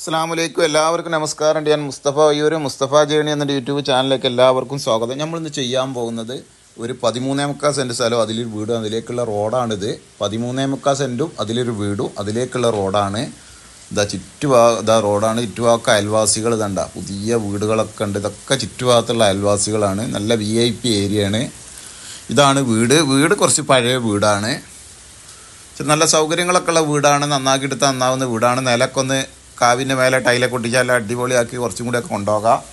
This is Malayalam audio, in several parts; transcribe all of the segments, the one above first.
അസ്സാമലൈക്കും എല്ലാവർക്കും നമസ്കാരം. ഞാൻ മുസ്തഫ അയ്യൂർ മുസ്തഫ ജേണി എന്ന യൂട്യൂബ് ചാനലിലേക്ക് എല്ലാവർക്കും സ്വാഗതം. നമ്മളിന്ന് ചെയ്യാൻ പോകുന്നത് ഒരു പതിമൂന്നേ മുക്കാൽ സെന്റ് സ്ഥലവും അതിലൊരു വീടും അതിലേക്കുള്ള റോഡാണിത്. പതിമൂന്നേ മുക്കാൽ സെന്റും അതിലൊരു വീടും അതിലേക്കുള്ള റോഡാണ്. ഇതാ ചുറ്റുഭാ ഇതാ റോഡാണ്. ചുറ്റുഭാഗമൊക്കെ അയൽവാസികൾ ഇതണ്ട. പുതിയ വീടുകളൊക്കെ ഉണ്ട്. ഇതൊക്കെ ചുറ്റുഭാഗത്തുള്ള അയൽവാസികളാണ്. നല്ല വി ഐ പി ഏരിയയാണ്. ഇതാണ് വീട്. വീട് കുറച്ച് പഴയ വീടാണ്. നല്ല സൗകര്യങ്ങളൊക്കെ ഉള്ള വീടാണ്. നന്നാക്കി എടുത്ത് നന്നാവുന്ന വീടാണ്. നിലൊക്കെ ഒന്ന് കാവിന്റെ മേലെ ടൈലൊക്കെ ഒട്ടിച്ചാൽ നല്ല അടിപൊളിയാക്കി കുറച്ചും കൂടിയൊക്കെ കൊണ്ടുപോകാം.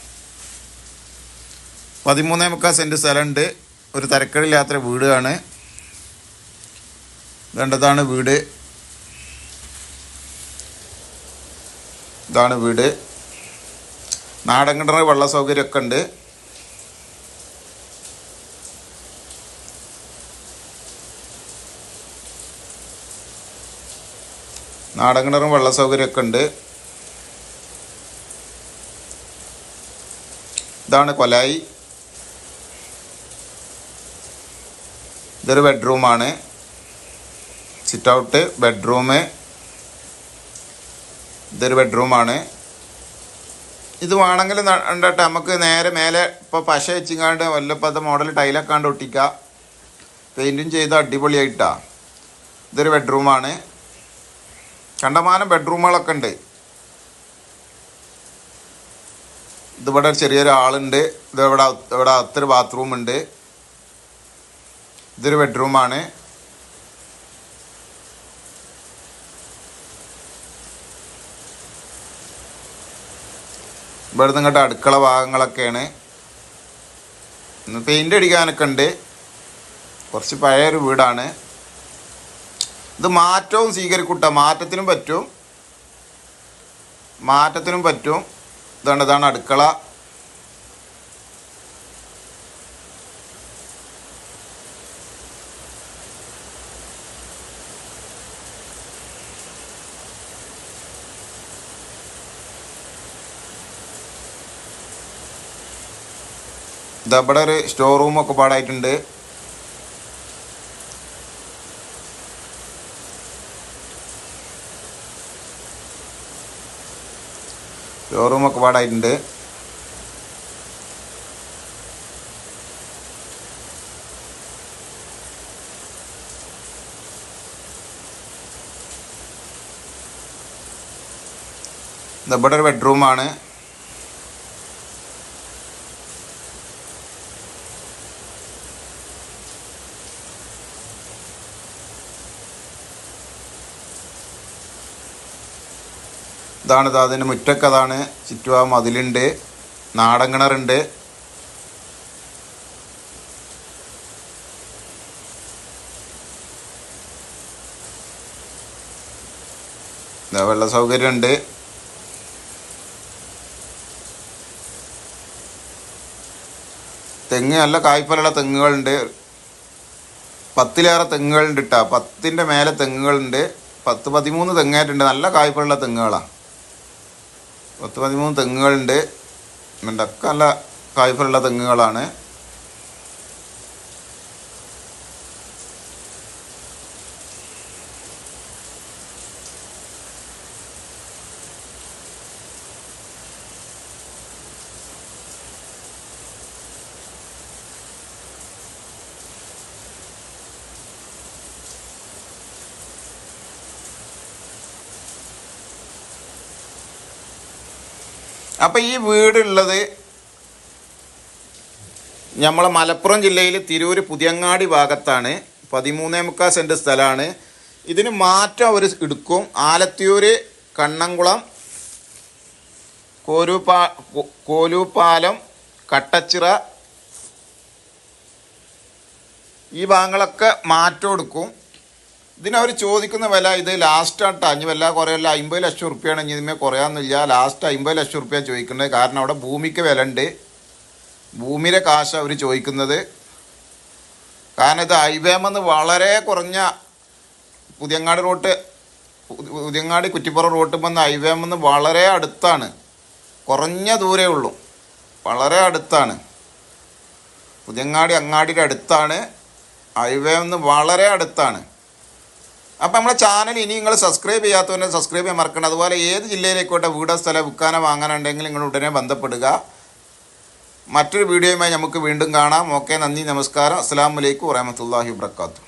പതിമൂന്നേ മുക്കാൽ സെന്റ് സ്ഥലമുണ്ട്. ഒരു തരക്കേടില്ലാത്ത വീടാണ്. രണ്ടതാണ് വീട്. ഇതാണ് വീട്. നാടൻ കിണർ വെള്ള സൗകര്യമൊക്കെ ഉണ്ട്. നാടൻ കിണറും വെള്ള സൗകര്യമൊക്കെ ഉണ്ട്. ഇതാണ് കൊലായി. ഇതൊരു ബെഡ്റൂമാണ്. Sit out bedroom. ഇതൊരു ബെഡ്റൂമാണ്. ഇത് വേണമെങ്കിൽ ഉണ്ടട്ടെ നമുക്ക് നേരെ മേലെ ഇപ്പോൾ പശ വെച്ചിങ്ങാണ്ട് വല്ലപ്പത്തെ മോഡൽ ടൈലൊക്കെ കണ്ട് ഒട്ടിക്കുക പെയിന്റും ചെയ്ത് അടിപൊളിയായിട്ടാണ് ഇതൊരു ബെഡ്റൂമാണ്. കണ്ടമാനം ബെഡ്റൂമുകളൊക്കെ ഉണ്ട്. ഇതിവിടെ ചെറിയൊരു ആളുണ്ട്. ഇത് ഇവിടെ ഇവിടെ അകത്തൊരു ബാത്റൂം ഉണ്ട്. ഇതൊരു ബെഡ്റൂമാണ് ഇവിടെ നിങ്ങളുടെ അടുക്കള ഭാഗങ്ങളൊക്കെയാണ്. പെയിന്റ് അടിക്കാനൊക്കെ ഉണ്ട്. കുറച്ച് പഴയൊരു വീടാണ്. ഇത് മാറ്റവും സ്വീകരിക്കൂട്ട. മാറ്റത്തിനും പറ്റും. മാറ്റത്തിനും പറ്റും. ഇതാണ് അടുക്കള. ഇതവിടെ ഒരു സ്റ്റോർ റൂമൊക്കെ പാടായിട്ടുണ്ട്. ഷോറൂമൊക്കെ പാടായിട്ടുണ്ട് ഇവിടെ ഒരു ബെഡ്റൂമാണ് ഇതാണ് ഇത് അതിന്റെ മുറ്റൊക്കെ അതാണ് ചുറ്റുഭാഗം മതിലുണ്ട് നാടൻ കിണറുണ്ട് വെള്ള സൗകര്യമുണ്ട്. തെങ്ങ് നല്ല കായ്ഫലുള്ള തെങ്ങുകളുണ്ട്. പത്തിലേറെ തെങ്ങുകളുണ്ട് കേട്ടോ പത്തിന്റെ മേലെ തെങ്ങുകളുണ്ട്. പത്ത് പതിമൂന്ന് തെങ്ങായിട്ടുണ്ട്. നല്ല കായ്ഫലുള്ള തെങ്ങുകളാണ് പത്ത് പതിമൂന്ന് തെങ്ങുകളുണ്ട്. ഇതൊക്കെ നല്ല കായ്ഫലുള്ള തെങ്ങുകളാണ്. അപ്പം ഈ വീടുള്ളത് നമ്മളെ മലപ്പുറം ജില്ലയിൽ തിരൂർ പുതിയങ്ങാടി ഭാഗത്താണ്. പതിമൂന്നേ മുക്കാൽ സെന്റ് സ്ഥലമാണ് ഇതിന് മാറ്റം അവർ എടുക്കും. ആലത്തിയൂർ കണ്ണംകുളം കോരൂപ്പാ കോലൂപ്പാലം കട്ടച്ചിറ ഈ ഭാഗങ്ങളൊക്കെ മാറ്റം എടുക്കും. ഇതിനവർ ചോദിക്കുന്ന വില ഇത് ലാസ്റ്റ് ആട്ടോ അഞ്ഞ് വല്ല കുറയല്ല അമ്പത് ലക്ഷം റുപ്യാണ് ഇനി ഇതിമേ കുറയാന്നില്ല ലാസ്റ്റ് അമ്പത് ലക്ഷം റുപ്യ ചോദിക്കുന്നത്. കാരണം അവിടെ ഭൂമിക്ക് വില ഉണ്ട് ഭൂമിയിലെ കാശ് അവർ ചോദിക്കുന്നത്. കാരണം ഇത് ഹൈവേമെന്ന് വളരെ കുറഞ്ഞ പുതിയങ്ങാട് റോട്ട് പുതിയങ്ങാടി കുറ്റിപ്പുറം റോട്ട് വന്ന ഹൈവേമെന്ന് വളരെ അടുത്താണ്. കുറഞ്ഞ ദൂരേ ഉള്ളൂ. വളരെ അടുത്താണ്. പുതിയങ്ങാടി അങ്ങാടിയുടെ അടുത്താണ്. ഹൈവേ നിന്ന് വളരെ അടുത്താണ്. അപ്പോൾ നമ്മളെ ചാനൽ ഇനി നിങ്ങൾ സബ്സ്ക്രൈബ് ചെയ്യാത്തവരെ സബ്സ്ക്രൈബ് ചെയ്യാൻ മറക്കണം അതുപോലെ ഏത് ജില്ലയിലേക്കോട്ടെ വീടോ സ്ഥലം വിൽക്കാനോ വാങ്ങാനുണ്ടെങ്കിൽ നിങ്ങൾ ഉടനെ ബന്ധപ്പെടുക. മറ്റൊരു വീഡിയോയുമായി നമുക്ക് വീണ്ടും കാണാം. ഓക്കെ നന്ദി നമസ്കാരം. അസ്സാം വലൈക്കും വറഹമത്തല്ലാഹി വാത്തു